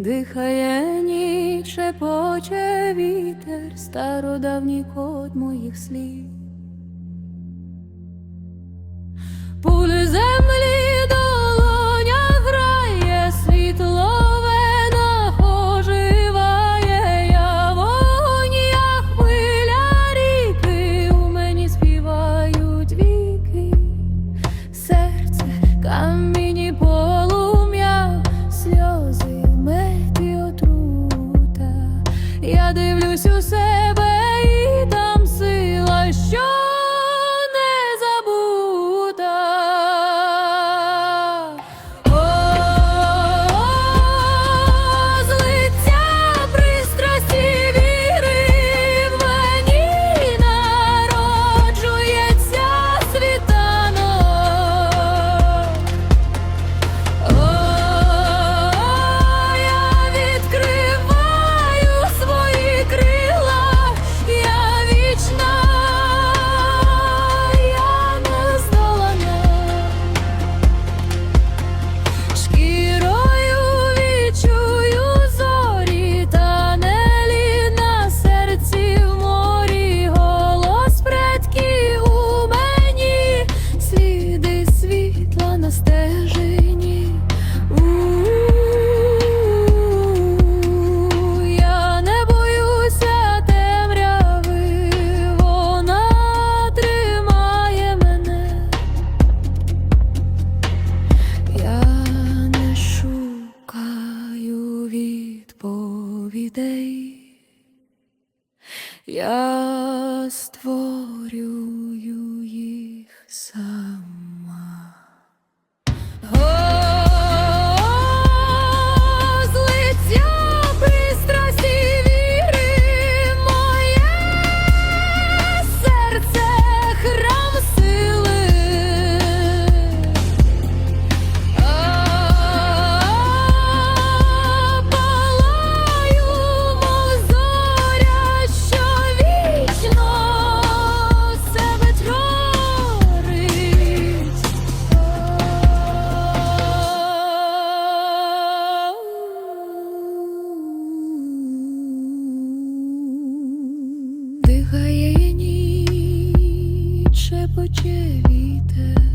дихає ніч, шепоче вітер, стародавній код моїх слів. Я створюю їх сам. шепоче вітер.